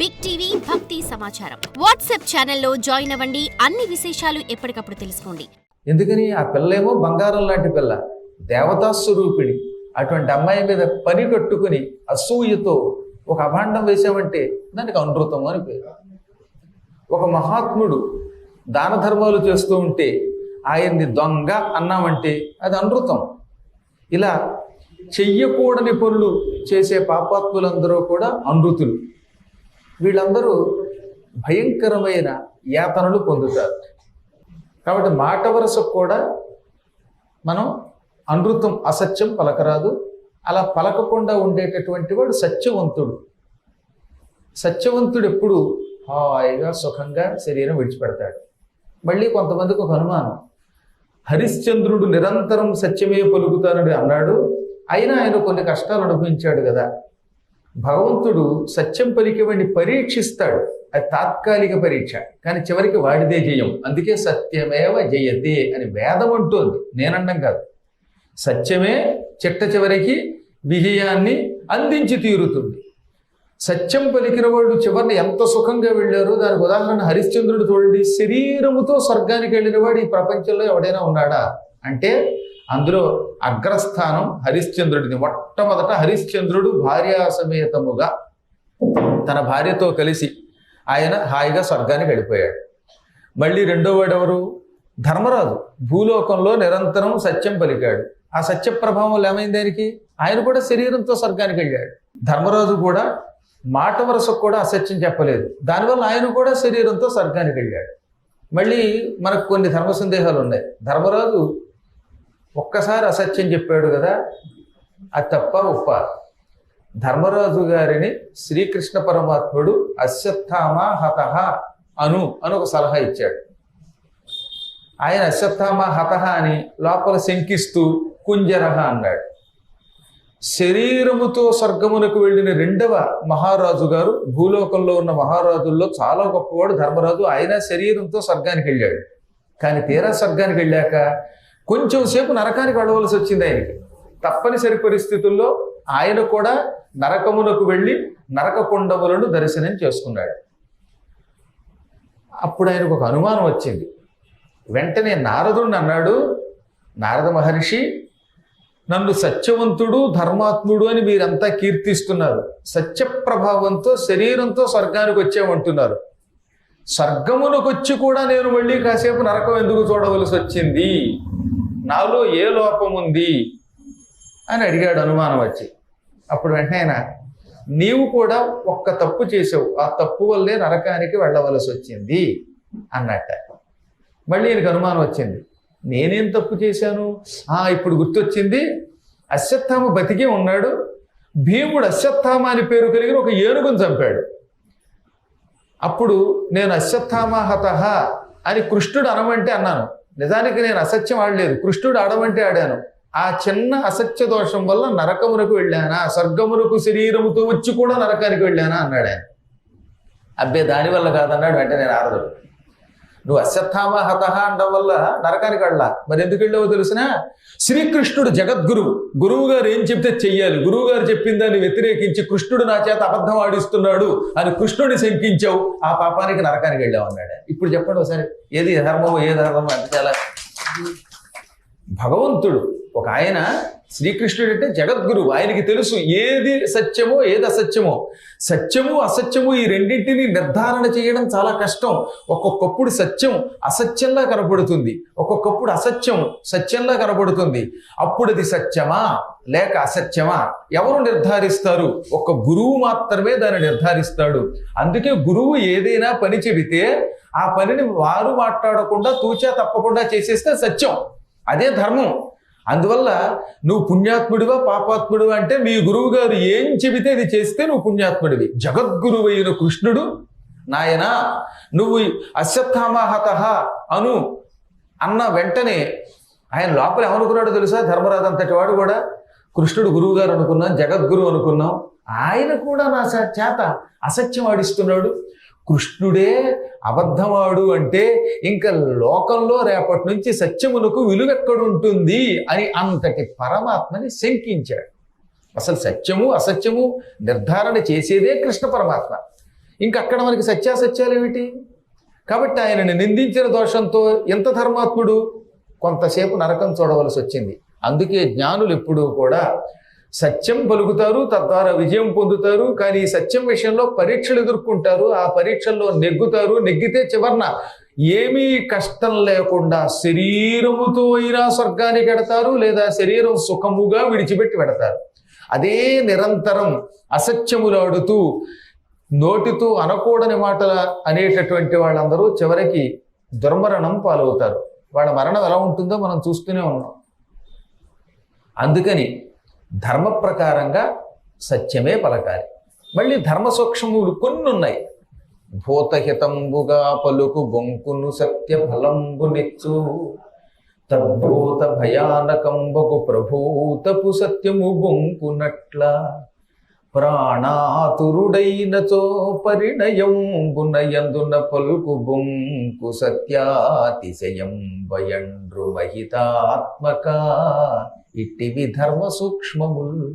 Big TV భక్తి సమాచారం WhatsApp ఛానల్లో జాయిన్ అవ్వండి. అన్ని విశేషాలు ఎప్పటికప్పుడు తెలుసుకోండి. ఎందుకని? ఆ పిల్లేమో బంగారం లాంటి పిల్ల దేవతా స్వరూపిణి. అటువంటి అమ్మాయి మీద పని కట్టుకుని అసూయతో ఒక అభాండం వేసామంటే దానికి అనృతం అని పేరు. ఒక మహాత్ముడు దాన ధర్మాలు చేస్తూ ఉంటే ఆయన్ని దొంగ అన్నామంటే అది అనృతం ఇలా చెయ్యకూడని పనులు చేసే పాపాత్ములందరూ కూడా అనృతులు వీళ్ళందరూ భయంకరమైన యాతనలు పొందుతారు. కాబట్టి మాట వరుస కూడా మనం అనృతం అసత్యం పలకరాదు. అలా పలకకుండా ఉండేటటువంటి వాడు సత్యవంతుడు. సత్యవంతుడు ఎప్పుడు హాయిగా సుఖంగా శరీరం విడిచిపెడతాడు. మళ్ళీ కొంతమందికి ఒక అనుమానం. హరిశ్చంద్రుడు నిరంతరం సత్యమే పలుకుతానని అన్నాడు. అయినా ఆయన కొన్ని కష్టాలు అనుభవించాడు కదా. భగవంతుడు సత్యం పలికేవాడిని పరీక్షిస్తాడు. అది తాత్కాలిక పరీక్ష. కానీ చివరికి వాడిదే జయం. అందుకే సత్యమేవ జయతే అని వేదం అంటోంది. నేనండం కాదు. సత్యమే చిట్ట చివరికి విజయాన్ని అందించి తీరుతుంది. సత్యం పలికిన వాళ్ళు చివరిని ఎంత సుఖంగా వెళ్ళారో దానికి ఉదాహరణ హరిశ్చంద్రుడు చూడండి. శరీరముతో స్వర్గానికి వెళ్ళిన వాడు ఈ ప్రపంచంలో ఎవడైనా ఉన్నాడా? అంటే అందులో అగ్రస్థానం హరిశ్చంద్రుడిది. మొట్టమొదట హరిశ్చంద్రుడు భార్యాసమేతముగా తన భార్యతో కలిసి ఆయన హాయిగా స్వర్గానికి వెళ్ళిపోయాడు. మళ్ళీ రెండోవాడు ఎవరు ధర్మరాజు. భూలోకంలో నిరంతరం సత్యం పలికాడు. ఆ సత్య ప్రభావం ఏమైంది ఆయనకి ఆయన కూడా శరీరంతో స్వర్గానికి వెళ్ళాడు. ధర్మరాజు కూడా మాట వరసకు కూడా అసత్యం చెప్పలేదు. దానివల్ల ఆయన కూడా శరీరంతో స్వర్గానికి వెళ్ళాడు. మళ్ళీ మనకు కొన్ని ధర్మ సందేహాలు ఉన్నాయి. ధర్మరాజు ఒక్కసారి అసత్యం చెప్పాడు కదా అది తప్ప ఉప్ప ధర్మరాజు గారిని శ్రీకృష్ణ పరమాత్ముడు అశ్వత్థామ హతహ అను అని ఒక సలహా ఇచ్చాడు. ఆయన అశ్వత్థామ హతహ అని లోపల శంకిస్తూ కుంజరహ అన్నాడు. శరీరముతో స్వర్గమునకు వెళ్ళిన రెండవ మహారాజు గారు భూలోకంలో ఉన్న మహారాజుల్లో చాలా గొప్పవాడు ధర్మరాజు. ఆయన శరీరంతో స్వర్గానికి వెళ్ళాడు. కానీ తీరా స్వర్గానికి వెళ్ళాక కొంచెం సేపు నరకానికి అడవలసి వచ్చింది ఆయనకి. తప్పనిసరి పరిస్థితుల్లో ఆయన కూడా నరకమునకు వెళ్ళి నరక కుండములను దర్శనం చేసుకున్నాడు. అప్పుడు ఆయనకు ఒక అనుమానం వచ్చింది. వెంటనే నారదుడిని అన్నాడు నారద మహర్షి నన్ను సత్యవంతుడు ధర్మాత్ముడు అని మీరంతా కీర్తిస్తున్నారు. సత్య ప్రభావంతో శరీరంతో స్వర్గానికి వచ్చామంటున్నారు. స్వర్గమునకొచ్చి కూడా నేను మళ్ళీ కాసేపు నరకం ఎందుకు చూడవలసి వచ్చింది? నాలో ఏ లోపం ఉంది అని అడిగాడు అనుమానం వచ్చి అప్పుడు వెంటనే ఆయన నీవు కూడా ఒక్క తప్పు చేసావు ఆ తప్పు వల్లే నరకానికి వెళ్ళవలసి వచ్చింది అన్నట్ట. మళ్ళీ ఈయనకు అనుమానం వచ్చింది నేనేం తప్పు చేశాను? ఆ ఇప్పుడు గుర్తొచ్చింది అశ్వత్థామ బతికే ఉన్నాడు భీముడు అశ్వత్థామ అని పేరు కలిగిన ఒక ఏనుగును చంపాడు. అప్పుడు నేను అశ్వత్థామ హత అని కృష్ణుడు అనమంటే అన్నాను. నిజానికి నేను అసత్యం ఆడలేదు. కృష్ణుడు ఆడమంటే ఆడాను. ఆ చిన్న అసత్య దోషం వల్ల నరకమునకు వెళ్ళానా? స్వర్గమునకు శరీరముతో వచ్చి కూడా నరకానికి వెళ్ళానా? అన్నాడు ఆయన. అబ్బే దానివల్ల కాదన్నాడు. వెంటనే నారదుడు నువ్వు అశ్వత్థామ హతహ అనడం వల్ల నరకానికి వెళ్ళా. మరి ఎందుకు వెళ్ళావో తెలిసిన? శ్రీకృష్ణుడు జగద్గురువు. గురువు గారు ఏం చెప్తే చెయ్యాలి? గురువు గారు చెప్పిన దాన్ని వ్యతిరేకించి కృష్ణుడు నా చేత అబద్ధం ఆడిస్తున్నాడు అని కృష్ణుడిని శంకించావు ఆ పాపానికి నరకానికి వెళ్ళావు అన్నాడు. ఇప్పుడు చెప్పండి ఒకసారి ఏది ధర్మము ఏ ధర్మము అంటే చాలా భగవంతుడు ఒక ఆయన శ్రీకృష్ణుడు అంటే జగద్గురువు. ఆయనకి తెలుసు ఏది సత్యమో ఏది అసత్యమో. సత్యము అసత్యము ఈ రెండింటిని నిర్ధారణ చేయడం చాలా కష్టం. ఒక్కొక్కప్పుడు సత్యం అసత్యంలా కనపడుతుంది. ఒక్కొక్కప్పుడు అసత్యం సత్యంలా కనపడుతుంది. అప్పుడు అది సత్యమా? లేక అసత్యమా? ఎవరు నిర్ధారిస్తారు? ఒక గురువు మాత్రమే దాన్ని నిర్ధారిస్తాడు. అందుకే గురువు ఏదైనా పని చెబితే ఆ పనిని వారు మాట్లాడకుండా తూచా తప్పకుండా చేసేస్తే సత్యం. అదే ధర్మం. అందువల్ల నువ్వు పుణ్యాత్ముడివా పాపాత్ముడివా అంటే మీ గురువు గారు ఏం చెబితే ఇది చేస్తే నువ్వు పుణ్యాత్ముడివి. జగద్గురువు అయిన కృష్ణుడు నాయనా నువ్వు అశ్వత్థామహత అను అన్న వెంటనే ఆయన లోపల ఏమనుకున్నాడు తెలుసా? ధర్మరాజు అంతటి వాడు కూడా కృష్ణుడు గురువు గారు అనుకున్నాం జగద్గురు అనుకున్నాం. ఆయన కూడా నా చేత అసత్యం ఆడిస్తున్నాడు. కృష్ణుడే అబద్ధమాడు అంటే ఇంకా లోకంలో రేపటి నుంచి సత్యమునకు విలువెక్కడుంటుంది అని అంతటి పరమాత్మని శంకించాడు. అసలు సత్యము అసత్యము నిర్ధారణ చేసేదే కృష్ణ పరమాత్మ. ఇంకక్కడ అక్కడ మనకి సత్యాసత్యాలు ఏమిటి కాబట్టి ఆయనని నిందించిన దోషంతో ఎంత ధర్మాత్ముడు? కొంతసేపు నరకం చూడవలసి వచ్చింది అందుకే జ్ఞానులు ఎప్పుడూ కూడా సత్యం పలుకుతారు తద్వారా విజయం పొందుతారు కానీ సత్యం విషయంలో పరీక్షలు ఎదుర్కొంటారు ఆ పరీక్షల్లో నెగ్గుతారు నెగ్గితే చివరన ఏమీ కష్టం లేకుండా శరీరముతో అయినా స్వర్గానికి వెడతారు లేదా శరీరం సుఖముగా విడిచిపెట్టి పెడతారు. అదే నిరంతరం అసత్యములాడుతూ నోటితో అనకూడని మాటల అనేటటువంటి వాళ్ళందరూ చివరికి దుర్మరణం పాలవుతారు. వాళ్ళ మరణం ఎలా ఉంటుందో మనం చూస్తూనే ఉన్నాం. అందుకని ధర్మ ప్రకారంగా సత్యమే పలకాలి మళ్ళీ ధర్మ సూక్ష్మములు కొన్ని ఉన్నాయి భూతహితంబుగా పలుకు బొంకును సత్య ఫలంబునిచ్చు తద్భూత భయానకంబకు ప్రభూతపు సత్యము బొంకునట్ల. ప్రాణాతురుడైనచో పరిణయంబునయందున పలుకు బొంకు సత్యాతిశయం వయండ్రు మహితాత్మక. ఇట్టివి ధర్మ సూక్ష్మములు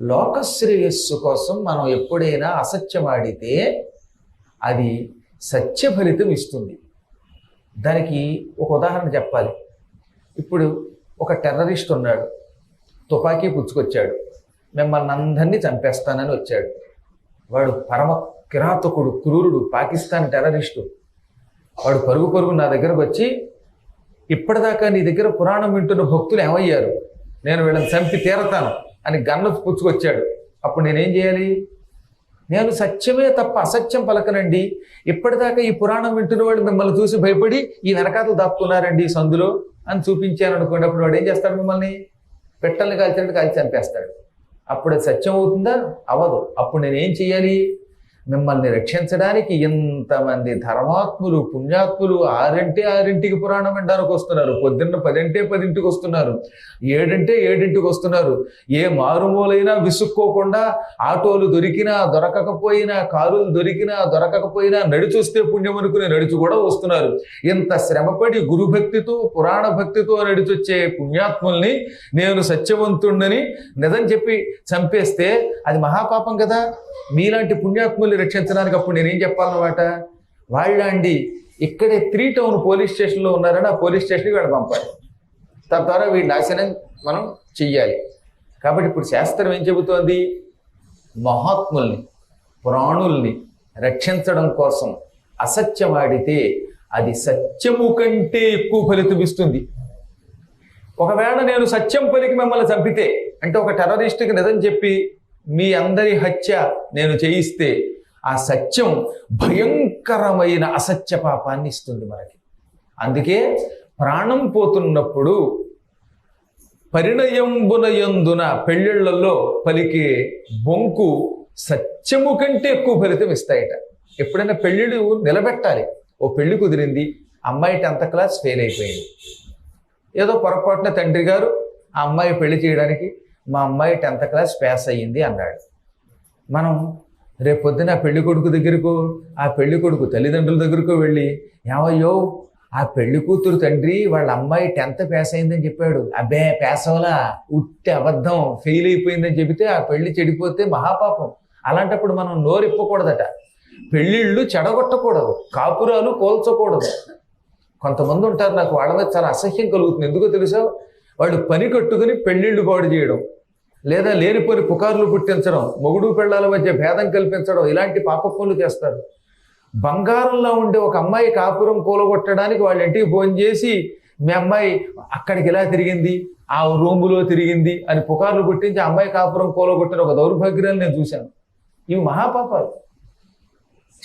లోకశ్రేయస్సు కోసం మనం ఎప్పుడైనా అసత్యమాడితే అది సత్య ఫలితం ఇస్తుంది. దానికి ఒక ఉదాహరణ చెప్పాలి. ఇప్పుడు ఒక టెర్రరిస్ట్ ఉన్నాడు. తుపాకీ పుచ్చుకొచ్చాడు. మిమ్మల్ని అందరినీ చంపేస్తానని వచ్చాడు. వాడు పరమ కిరాతకుడు క్రూరుడు పాకిస్తాన్ టెర్రరిస్టు. వాడు పరుగు పరుగు నా దగ్గరకు వచ్చి ఇప్పటిదాకా నీ దగ్గర పురాణం వింటున్న భక్తులు ఏమయ్యారు? నేను వీళ్ళని చంపి తీరతాను అని గన్ను పుచ్చుకొచ్చాడు. అప్పుడు నేనేం చేయాలి? నేను సత్యమే తప్ప అసత్యం పలకనండి. ఇప్పటిదాకా ఈ పురాణం వింటున్న వాళ్ళు మిమ్మల్ని చూసి భయపడి ఈ వెనకాతలు దాక్కున్నారండి సందులో అని చూపించాను అనుకోండి అప్పుడు వాడు ఏం చేస్తాడు మిమ్మల్ని? పెట్టల్ని కాల్చినట్టు కాల్చి చంపేస్తాడు. అప్పుడు అది సత్యం అవుతుందా? అవదు. అప్పుడు నేనేం చేయాలి? మిమ్మల్ని రక్షించడానికి ఇంతమంది ధర్మాత్ములు పుణ్యాత్ములు ఆరింటి ఆరింటికి పురాణం వినడానికి వస్తున్నారు. పొద్దున్న పదింటే పదింటికి వస్తున్నారు. ఏడంటే ఏడింటికి వస్తున్నారు. ఏ మారుమూలైనా విసుక్కోకుండా ఆటోలు దొరికినా దొరకకపోయినా కారులు దొరికినా దొరకకపోయినా నడిచొస్తే పుణ్యం అనుకునే నడిచి కూడా వస్తున్నారు. ఇంత శ్రమపడి గురుభక్తితో పురాణ భక్తితో నడిచొచ్చే పుణ్యాత్ముల్ని నేను సత్యవంతుణ్ణని నిజం చెప్పి చంపేస్తే అది మహాపాపం కదా? మీలాంటి పుణ్యాత్ములు పుణ్యాత్ముల్ని రక్షించడానికి అప్పుడు నేనేం చెప్పాలన్నమాట? వాళ్ళండి ఇక్కడే త్రీ టౌన్ పోలీస్ స్టేషన్లో ఉన్నారని ఆ పోలీస్ స్టేషన్కి వీళ్ళు పంపాలి తద్వారా వీడి నాశనం మనం చెయ్యాలి. కాబట్టి ఇప్పుడు శాస్త్రం ఏం చెబుతోంది? మహాత్ముల్ని ప్రాణుల్ని రక్షించడం కోసం అసత్యమాడితే అది సత్యము కంటే ఎక్కువ ఫలితం ఇస్తుంది. ఒకవేళ నేను సత్యం పలికి మిమ్మల్ని చంపితే అంటే ఒక టెర్రరిస్ట్కి నిజం చెప్పి మీ అందరి హత్య నేను చేయిస్తే ఆ సత్యం భయంకరమైన అసత్య పాపాన్ని ఇస్తుంది మనకి. అందుకే ప్రాణం పోతున్నప్పుడు పరిణయంబునయందున పెళ్ళిళ్ళల్లో పలికే బొంకు సత్యము కంటే ఎక్కువ ఫలితం ఇస్తాయట. ఎప్పుడైనా పెళ్ళిళ్ళు నిలబెట్టాలి. ఓ పెళ్ళి కుదిరింది అమ్మాయి టెన్త్ క్లాస్ ఫెయిల్ అయిపోయింది. ఏదో పొరపాటున తండ్రి గారు ఆ అమ్మాయి పెళ్ళి చేయడానికి మా అమ్మాయి టెన్త్ క్లాస్ పాస్ అయ్యింది అన్నాడు. మనం రేపు పొద్దున ఆ పెళ్ళి కొడుకు దగ్గరకు ఆ పెళ్ళి కొడుకు తల్లిదండ్రుల దగ్గరకు వెళ్ళి ఏమయ్యో ఆ పెళ్ళి కూతురు తండ్రి వాళ్ళ అమ్మాయి టెన్త్ పాస్ అయిందని చెప్పాడు. అబ్బే పాస్ అవలా ఉట్టి అబద్ధం ఫెయిల్ అయిపోయిందని చెబితే ఆ పెళ్ళి చెడిపోతే మహాపాపం. అలాంటప్పుడు మనం నోరిప్పకూడదట. పెళ్ళిళ్ళు చెడగొట్టకూడదు కాపురాలు కోల్చకూడదు. కొంతమంది ఉంటారు నాకు వాళ్ళ మీద చాలా అసహ్యం కలుగుతుంది. ఎందుకో తెలుసా? వాళ్ళు పని కట్టుకుని పెళ్ళిళ్ళు పాడు చేయడం. లేదా లేనిపోని పుకార్లు పుట్టించడం మొగుడు పెళ్ళాల మధ్య భేదం కల్పించడం ఇలాంటి పాప పనులు చేస్తారు. బంగారంలో ఉండే ఒక అమ్మాయి కాపురం కూలగొట్టడానికి వాళ్ళ ఇంటికి ఫోన్ చేసి మీ అమ్మాయి అక్కడికి ఇలా తిరిగింది? ఆ రూములో తిరిగింది? అని పుకార్లు పుట్టించి అమ్మాయి కాపురం కూలగొట్టిన ఒక దౌర్భాగ్యాన్ని నేను చూశాను. ఇవి మహాపాపాలు.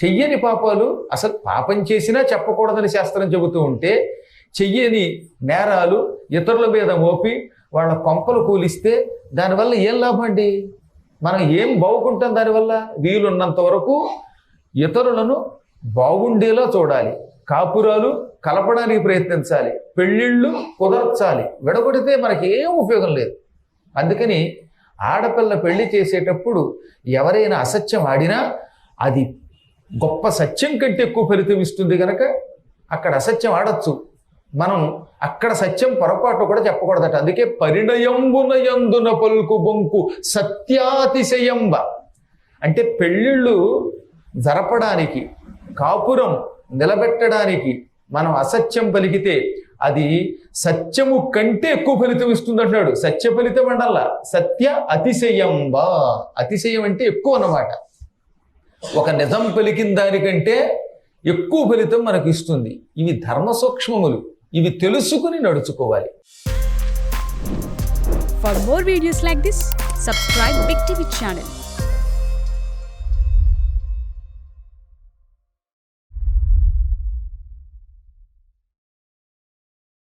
చెయ్యని పాపాలు అసలు పాపం చేసినా చెప్పకూడదని శాస్త్రం చెబుతూ ఉంటే చెయ్యని నేరాలు ఇతరుల మీద మోపి వాళ్ళ కొంపలు కూలిస్తే దానివల్ల ఏం లాభం అండి? మనం ఏం బాగుంటాం దానివల్ల? వీలున్నంత వరకు ఇతరులను బాగుండేలా చూడాలి. కాపురాలు కలపడానికి ప్రయత్నించాలి. పెళ్ళిళ్ళు కుదర్చాలి. విడగొడితే మనకి ఏం ఉపయోగం లేదు. అందుకని ఆడపిల్ల పెళ్ళి చేసేటప్పుడు ఎవరైనా అసత్యం ఆడినా అది గొప్ప సత్యం కంటే ఎక్కువ ఫలితం ఇస్తుంది కనుక అక్కడ అసత్యం ఆడచ్చు. మనం అక్కడ సత్యం పొరపాటు కూడా చెప్పకూడదట. అందుకే పరిణయంబున యందున పలుకు బొంకు సత్యాతిశయంబ. అంటే పెళ్ళిళ్ళు జరపడానికి కాపురం నిలబెట్టడానికి మనం అసత్యం పలికితే అది సత్యము కంటే ఎక్కువ ఫలితం ఇస్తుంది అంటున్నాడు సత్య ఫలితం అండల్లా సత్య అతిశయం బా అతిశయం అంటే ఎక్కువ అన్నమాట. ఒక నిజం పలికిన దానికంటే ఎక్కువ ఫలితం మనకు ఇస్తుంది ఇవి ధర్మ సూక్ష్మములు ఇవి తెలుసుకుని నడుచుకోవాలి. For more videos like this subscribe Big TV channel